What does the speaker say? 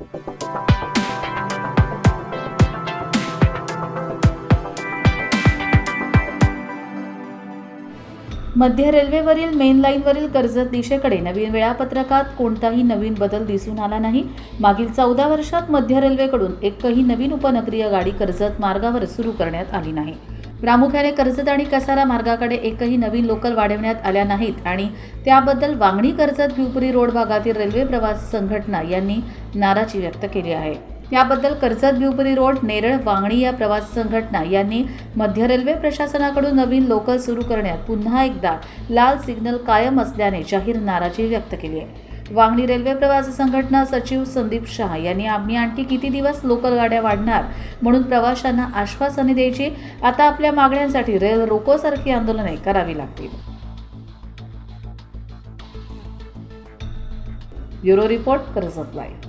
मध्य रेल्वेवरील मेन लाईनवरील कर्जत दिशेकडे नवीन वेळापत्रकात कोणताही नवीन बदल दिसून आला नाही. मागील चौदा वर्षात मध्य रेल्वेकडून एकही नवीन उपनगरीय गाडी कर्जत मार्गावर सुरू करण्यात आली नाही. प्रामुख्याने कर्जत आणि कसारा मार्गाकडे एकही नवीन लोकल वाढवण्यात आल्या नाहीत आणि त्याबद्दल वांगणी कर्जत भिवपुरी रोड भागातील रेल्वे प्रवासी संघटना यांनी नाराजी व्यक्त केली आहे. याबद्दल कर्जत भिवपुरी रोड नेरळ वांगणी या प्रवासी संघटना यांनी मध्य रेल्वे प्रशासनाकडून नवीन लोकल सुरू करण्यात पुन्हा एकदा लाल सिग्नल कायम असल्याने जाहीर नाराजी व्यक्त केली आहे. वांगणी रेल्वे प्रवासी संघटना सचिव संदीप शहा यांनी आम्ही आणखी किती दिवस लोकल गाड्या वाढणार म्हणून प्रवाशांना आश्वासने द्यायची आता आपल्या मागण्यांसाठी रेल रोकोसारखी आंदोलने करावी लागतील. Bureau report Karjat live